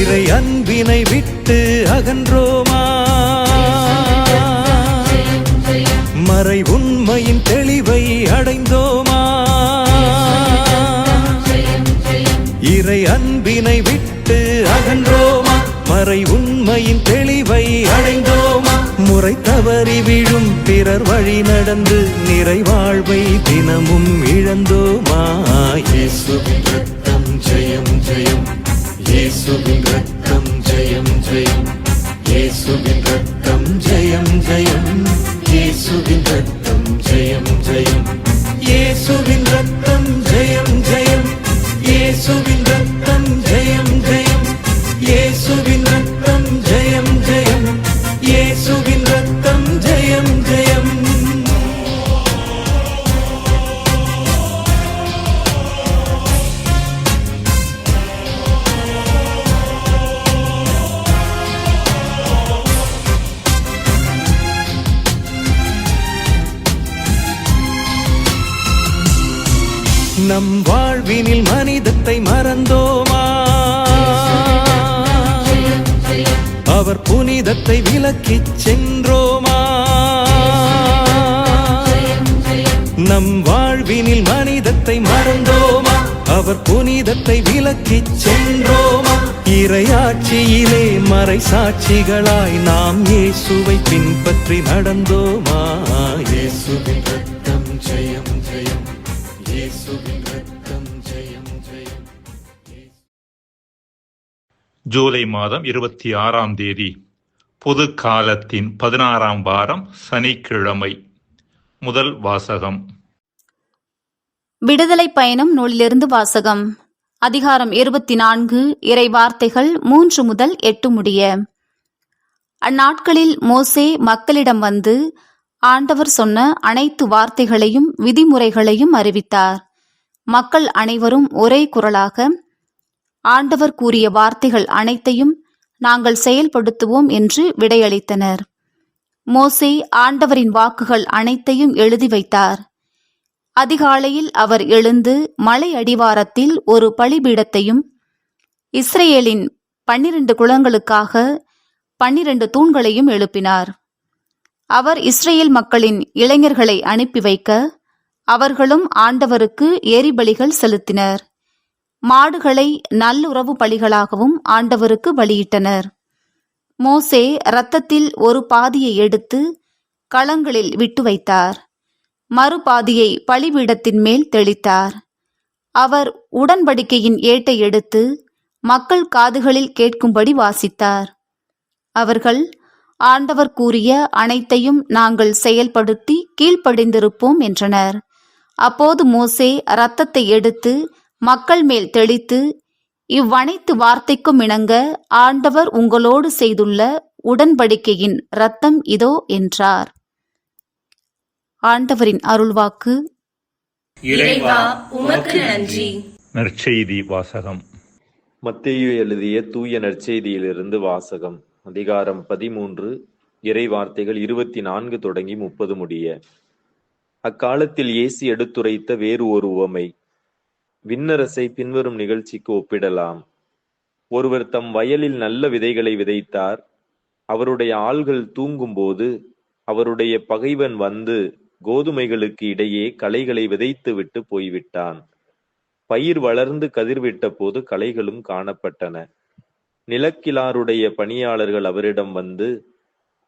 இறை அன்பினை விட்டு அகன்றோமா? மறை உண்மையின் தெளிவை அடைந்தோமா? இறை அன்பினை விட்டு அகன்றோமா? மறை உண்மையின் தெளிவை அடைந்தோமா? முறை தவறி விழும் பிறர் வழி நடந்து நிறைவாழ்வை தினமும் இழந்தோமா? இயேசுவின் ரத்தம் ஜெயம் ஜெயம். இயேசுவின் ரத்தம் ஜெயம் ஜெயம். இயேசுவின் ரத்தம் நம் வாழ்வினில் மனிதத்தை மறந்தோமா? அவர் புனிதத்தை விலக்கிச் சென்றோமா? நம் வாழ்வினில் மனிதத்தை மறந்தோமா? அவர் புனிதத்தை விலக்கிச் சென்றோமா? இறையாட்சியிலே மறை சாட்சிகளாய் நாம் இயேசுவை பின்பற்றி நடந்தோமா? இயேசுவின் ரத்தம் ஜெயம் ஜெயம். ஜூலை மாதம் இருபத்தி ஆறாம் தேதி பொது காலத்தின் பதினாறாம் வாரம் சனிக்கிழமை முதல் வாசகம். விடுதலை பயணம் நூலிலிருந்து வாசகம். அதிகாரம் இருபத்தி நான்கு இறை வார்த்தைகள் மூன்று முதல் எட்டு முடிய. அந்நாட்களில் மோசே மக்களிடம் வந்து ஆண்டவர் சொன்ன அனைத்து வார்த்தைகளையும் விதிமுறைகளையும் அறிவித்தார். மக்கள் அனைவரும் ஒரே குரலாக ஆண்டவர் கூறிய வார்த்தைகள் அனைத்தையும் நாங்கள் செயல்படுத்துவோம் என்று விடையளித்தனர். மோசே ஆண்டவரின் வாக்குகள் அனைத்தையும் எழுதி வைத்தார். அதிகாலையில் அவர் எழுந்து மலை அடிவாரத்தில் ஒரு பலிபீடத்தையும் இஸ்ரேலின் பன்னிரண்டு குளங்களுக்காக பன்னிரண்டு தூண்களையும் எழுப்பினார். அவர் இஸ்ரேல் மக்களின் இளைஞர்களை அனுப்பி வைக்க அவர்களும் ஆண்டவருக்கு எரிபலிகள் செலுத்தினர். மாடுகளை நல்லுறவு பலிகளாகவும் ஆண்டவருக்கு பலியிட்டனர். மோசே இரத்தத்தில் ஒரு பாதியை எடுத்து களங்களில் விட்டு வைத்தார். மறுபாதியை பலிபீடத்தின் மேல் தெளித்தார். அவர் உடன்படிக்கையின் ஏட்டை எடுத்து மக்கள் காதுகளில் கேட்கும்படி வாசித்தார். அவர்கள் ஆண்டவர் கூறிய அனைத்தையும் நாங்கள் செயல்படுத்தி கீழ்ப்படிந்திருப்போம் என்றனர். அப்போது மோசே இரத்தத்தை எடுத்து மக்கள் மேல் தெளித்து இவ்வனைத்து வார்த்தைக்கும் இணங்க ஆண்டவர் உங்களோடு செய்துள்ள உடன்படிக்கையின் இரத்தம் இதோ என்றார். ஆண்டவரின் அருள்வாக்கு. இறைவா உமக்கு நன்றி. நற்செய்தி வாசகம். மத்தேயு எழுதிய தூய நற்செய்தியிலிருந்து வாசகம். அதிகாரம் பதிமூன்று இறை வார்த்தைகள் இருபத்தி நான்கு தொடங்கி முப்பது முடிய. அக்காலத்தில் இயேசு எடுத்துரைத்த வேறு ஒரு உவமை விண்ணரசை பின்வரும் நிகழ்ச்சிக்கு ஒப்பிடலாம். ஒருவர் தம் வயலில் நல்ல விதைகளை விதைத்தார் அவருடைய ஆள்கள் தூங்கும்போது அவருடைய பகைவன் வந்து கோதுமைகளுக்கு இடையே களைகளை விதைத்துவிட்டு போய்விட்டான். பயிர் வளர்ந்து கதிர்விட்ட போது களைகளும் காணப்பட்டன. நிலக்கிழாருடைய பணியாளர்கள் அவரிடம் வந்து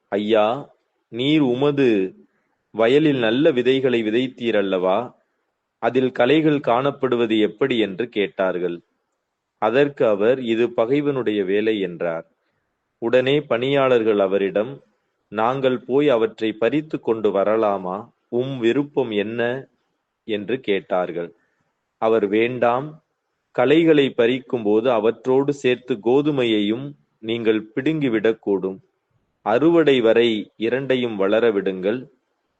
ஐயா நீர் உமது வயலில் நல்ல விதைகளை விதைத்தீரல்லவா? அதில் களைகள் காணப்படுவது எப்படி? என்று கேட்டார்கள். அதற்கு அவர் இது பகைவனுடைய வேலை என்றார். உடனே பணியாளர்கள் அவரிடம் நாங்கள் போய் அவற்றை பறித்து கொண்டு வரலாமா? உம் விருப்பம் என்ன? என்று கேட்டார்கள். அவர் வேண்டாம் களைகளை பறிக்கும்போது அவற்றோடு சேர்த்து கோதுமையையும் நீங்கள் பிடுங்கிவிடக்கூடும். அறுவடை வரை இரண்டையும் வளர விடுங்கள்.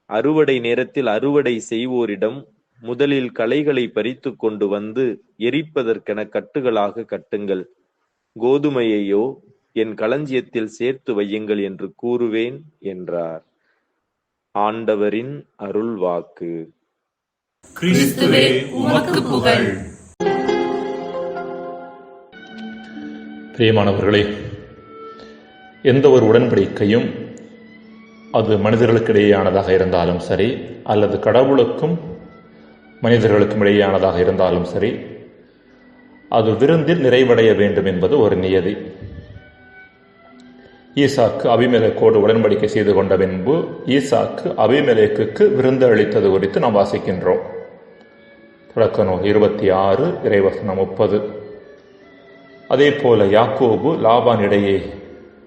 அறுவடை நேரத்தில் அறுவடை செய்வோரிடம் முதலில் களைகளை பறித்து கொண்டு வந்து எரிப்பதற்கென கட்டுகளாக கட்டுங்கள். கோதுமையையோ என் களஞ்சியத்தில் சேர்த்து வையுங்கள் என்று கூறுவேன் என்றார். ஆண்டவரின் அருள்வாக்கு. கிறிஸ்துவே உமக்கு புகழ். பிரியமானவர்களே எந்த ஒரு உடன்படிக்கையும் அது மனிதர்களுக்கிடையேயானதாக இருந்தாலும் சரி அல்லது கடவுளுக்கும் மனிதர்களுக்கும் இடையேயானதாக இருந்தாலும் சரி அது விருந்தில் நிறைவடைய வேண்டும் என்பது ஒரு நியதி. ஈசாக்கு அபிமெலேக்கோடு உடன்படிக்கை செய்து கொண்ட பின்பு ஈசாக்கு அபிமெலேக்குக்கு விருந்து அளித்தது குறித்து நாம் வாசிக்கின்றோம். தொடக்க நூல் இருபத்தி ஆறு இறைவசனம் முப்பது. அதே போல யாக்கோபு லாபான் இடையே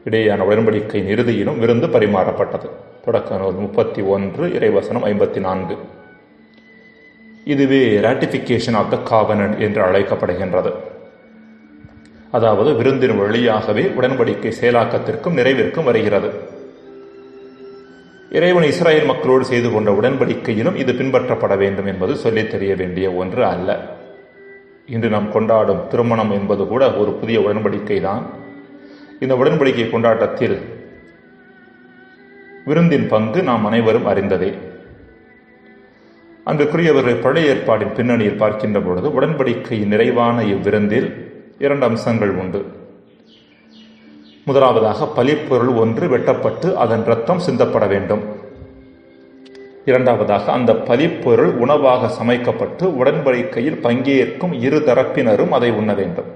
இடையேயான உடன்படிக்கையின் இறுதியிலும் விருந்து பரிமாறப்பட்டது. தொடக்க நூல் முப்பத்தி ஒன்று இறைவசனம் ஐம்பத்தி நான்கு. இதுவே ராட்டிஃபிகேஷன் ஆஃப் த காவனன் என்று அழைக்கப்படுகின்றது. அதாவது விருந்தின் வழியாகவே உடன்படிக்கை செயலாக்கத்திற்கும் நிறைவிற்கும் வருகிறது. இறைவன் இஸ்ரேல் மக்களோடு செய்து கொண்ட உடன்படிக்கையிலும் இது பின்பற்றப்பட வேண்டும் என்பது சொல்லித் தெரிய வேண்டிய ஒன்று அல்ல. இன்று நாம் கொண்டாடும் திருமணம் என்பது கூட ஒரு புதிய உடன்படிக்கை தான் இந்த உடன்படிக்கை கொண்டாட்டத்தில் விருந்தின் பங்கு நாம் அனைவரும் அறிந்ததே. அன்றுக்குரியவர்கள் பழைய ஏற்பாடின் பின்னணியில் பார்க்கின்ற பொழுது உடன்படிக்கையின் நிறைவான இவ்விருந்தில் இரண்டு அம்சங்கள் உண்டு. முதலாவதாக பலிப்பொருள் ஒன்று வெட்டப்பட்டு அதன் இரத்தம் சிந்தப்பட வேண்டும். இரண்டாவதாக அந்த பலிப்பொருள் உணவாக சமைக்கப்பட்டு உடன்படிக்கையில் பங்கேற்கும் இரு தரப்பினரும் அதை உண்ண வேண்டும்.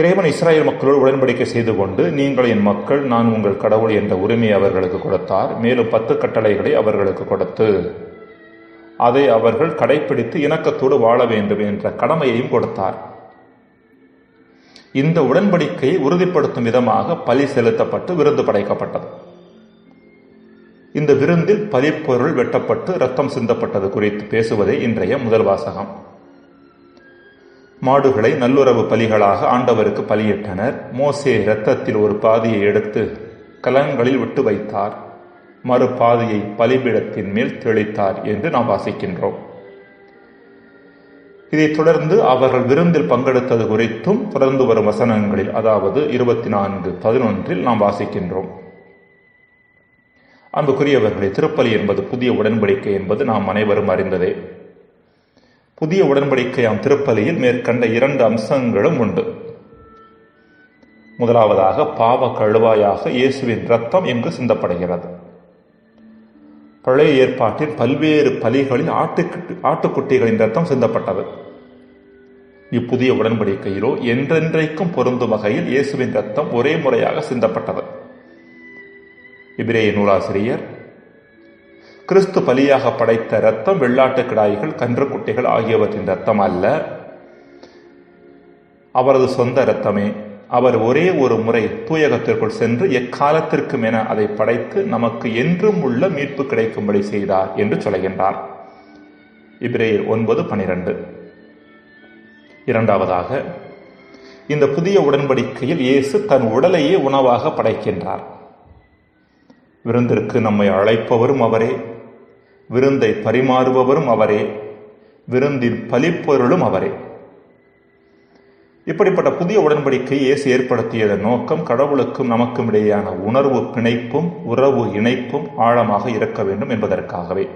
இறைவன் இஸ்ரேல் மக்களோடு உடன்படிக்கை செய்து கொண்டு நீங்கள் என் மக்கள் நான் உங்கள் கடவுள் என்ற உரிமை அவர்களுக்கு கொடுத்தார். மேலும் பத்து கட்டளைகளை அவர்களுக்கு கொடுத்து அதை அவர்கள் கடைபிடித்து இணக்கத்தோடு வாழ வேண்டும் என்ற கடமையையும் கொடுத்தார். இந்த உடன்படிக்கையை உறுதிப்படுத்தும் விதமாக பலி செலுத்தப்பட்டு விருந்து படைக்கப்பட்டது. இந்த விருந்தில் பலிப்பொருள் வெட்டப்பட்டு ரத்தம் சிந்தப்பட்டது குறித்து பேசுவதே இன்றைய முதல் வாசகம். மாடுகளை நல்லுறவு பலிகளாக ஆண்டவருக்கு பலியிட்டனர். மோசே இரத்தத்தில் ஒரு பாதியை எடுத்து கலங்களில் விட்டு வைத்தார். மறு பாதியை பலிபீடத்தின் மேல் தெளித்தார் என்று நாம் வாசிக்கின்றோம். இதைத் தொடர்ந்து அவர்கள் விருந்தில் பங்கெடுத்தது குறித்தும் தொடர்ந்து வரும் வசனங்களில் அதாவது இருபத்தி நான்கு பதினொன்றில் நாம் வாசிக்கின்றோம். அன்புக்குரியவர்களே திருப்பலி என்பது புதிய உடன்படிக்கை என்பது நாம் அனைவரும் அறிந்ததே. புதிய உடன்படிக்கையாம் திருப்பலியில் மேற்கண்ட இரண்டு அம்சங்களும் உண்டு. முதலாவதாக பாவ கழுவாயாக இயேசுவின் ரத்தம் இங்கு சிந்தப்படுகிறது. பழைய ஏற்பாட்டில் பல்வேறு பலிகளில் ஆட்டுக்கு ஆட்டுக்குட்டிகளின் ரத்தம் சிந்தப்பட்டது. இப்புதிய உடன்படிக்கையிலோ என்றென்றைக்கும் பொருந்தும் வகையில் இயேசுவின் ரத்தம் ஒரே முறையாக சிந்தப்பட்டது. இபிரேய நூலாசிரியர். கிறிஸ்து பலியாக படைத்த இரத்தம் வெள்ளாட்டு கிடாய்கள் கன்றுக்குட்டிகள் ஆகியவற்றின் ரத்தம் அல்ல. அவரது சொந்த இரத்தமே. அவர் ஒரே ஒரு முறை தூயகத்திற்குள் சென்று எக்காலத்திற்கும் என அதை படைத்து நமக்கு என்றும் உள்ள மீட்பு கிடைக்கும்படி செய்தார் என்று சொல்கின்றார். இப்ரேயர் ஒன்பது பனிரெண்டு. இரண்டாவதாக இந்த புதிய உடன்படிக்கையில் இயேசு தன் உடலையே உணவாக படைக்கின்றார். விருந்திற்கு நம்மை அழைப்பவரும் அவரே. விருந்தை பரிமாறுபவரும் அவரே. விருந்தின் பலிப்பொருளும் அவரே. இப்படிப்பட்ட புதிய உடன்படிக்கை இயேசு ஏற்படுத்தியதன் நோக்கம் கடவுளுக்கும் நமக்கும் இடையேயான உணர்வு பிணைப்பும் உறவு இணைப்பும் ஆழமாக இருக்க வேண்டும் என்பதற்காகவே.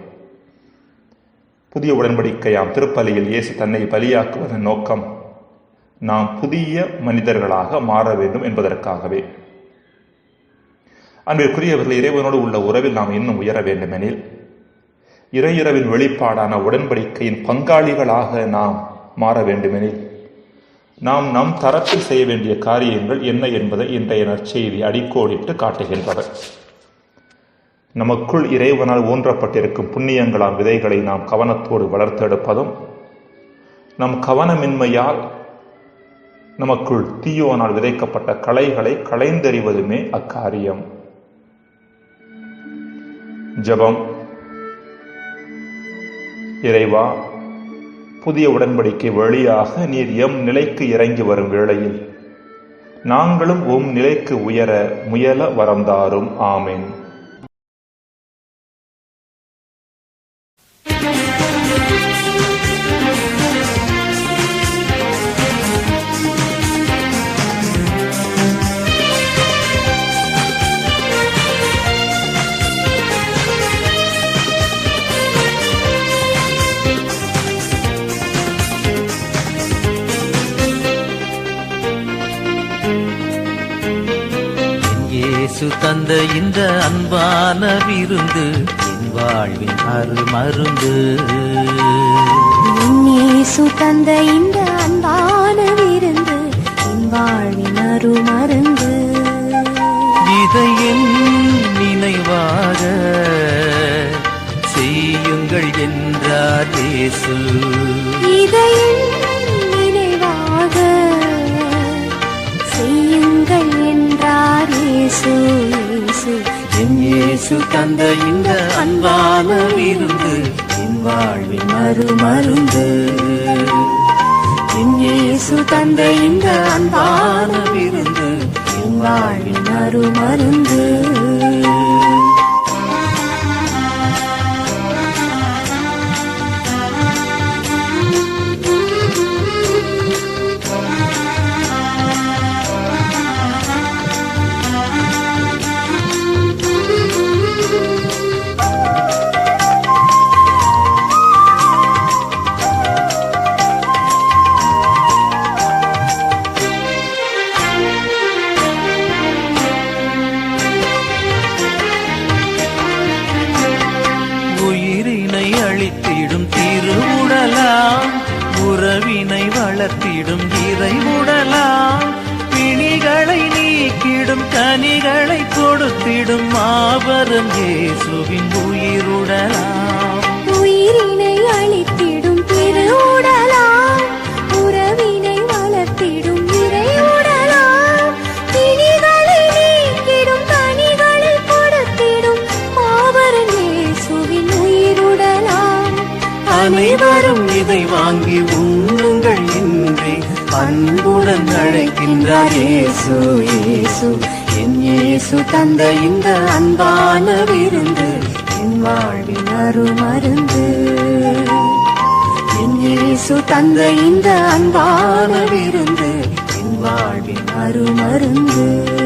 புதிய உடன்படிக்கையாம் திருப்பலியில் இயேசு தன்னை பலியாக்குவதன் நோக்கம் நாம் புதிய மனிதர்களாக மாற வேண்டும் என்பதற்காகவே. அன்பிற்குரியவர்கள் இறைவனோடு உள்ள உறவில் நாம் இன்னும் உயர வேண்டுமெனில் இறையுறவின் வெளிப்பாடான உடன்படிக்கையின் பங்காளிகளாக நாம் மாற வேண்டுமெனில் நாம் நம் தரத்தில் செய்ய வேண்டிய காரியங்கள் என்ன என்பதை இன்றைய நற்செய்தி அடிக்கோடிட்டு காட்டுகின்றது. நமக்குள் இறைவனால் ஊன்றப்பட்டிருக்கும் புண்ணியங்களாம் விதைகளை நாம் கவனத்தோடு வளர்த்தெடுப்பதும் நம் கவனமின்மையால் நமக்குள் தீயோனால் விதைக்கப்பட்ட கலைகளை களைந்தறிவதுமே அக்காரியம். ஜெபம். இறைவா புதிய உடன்படிக்கை வழியாக நீர் எம் நிலைக்கு இறங்கி வரும் வேளையில் நாங்களும் உம் நிலைக்கு உயர முயல வரந்தாரும் ஆமேன். தந்த இந்த அன்பான விருந்து என் வாழ்வின் அருமருந்து. இயேசு தந்த இந்த அன்பான விருந்து என் வாழ்வின் அருமருந்து. இதை என் நினைவாக செய்யுங்கள் என்றார் இயேசு. இதை நினைவாக இயேசு இயேசு. என் இயேசு தந்த இந்த அன்பான விருந்து என் வாழ்வின் அருமருந்து என் இயேசு தந்த இந்த அன்பான விருந்து என் வாழ்வின் அருமருந்து வளர்த்திடும் இறைவுடலாம் பிணிகளை நீக்கிடும் கனிகளை கொடுத்திடும் மாபெரும் இயேசுவின் உயிருடலாம். உயிரினை அளித்திடும் திருவுடலாம் உறவினை வளர்த்திடும் இறையுடலாம். பிணிகளை நீக்கிடும் கனிகளை கொடுத்திடும் இயேசுவின் உயிருடலாம். அனைவரும் இதை வாங்கி உண்ணுங்கள். அன்புடன் அழைக்கின்றார் இயேசு இயேசு. என் இயேசு தந்த இந்த அன்பான விருந்து என் வாழ்வின் அருமருந்து. என் இயேசு தந்த இந்த அன்பான விருந்து என் வாழ்வின் அருமருந்து.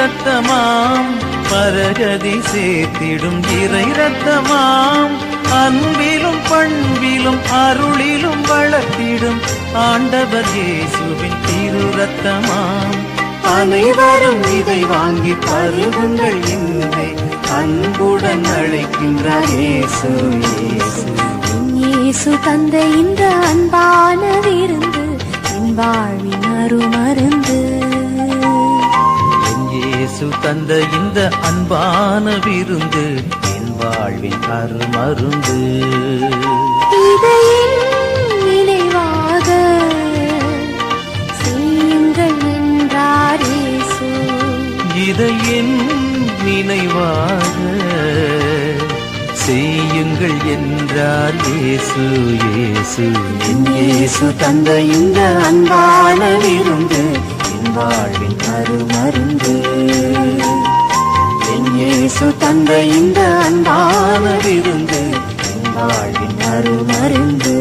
ரத்தமாம் பரகதி சேர்த்திடும் இறை ரத்தமாம் அன்பிலும் பண்பிலும் அருளிலும் வளர்த்திடும் ஆண்டவர் இயேசுவின் திரு ரத்தமாம் அனைவரும் இதை வாங்கி பருகுங்கள் இல்லை அன்புடன் அழைக்கின்றார் இயேசு. இயேசு தந்த இந்த அன்பான விருந்து என் வாழ்வின் அருமருந்து. இயேசு தந்த இந்த அன்பான விருந்து என் வாழ்வின் அருமருந்து நினைவாக செய்யுங்கள் என்றார் இயேசு. இதை என் நினைவாக செய்யுங்கள் என்றார் இயேசு இயேசு இயேசு தந்த இந்த அன்பான விருந்து வாழ்வின் அருமருந்து. என் இயேசு தந்த இந்த அன்பான விருந்து வாழ்வின் அருமருந்து.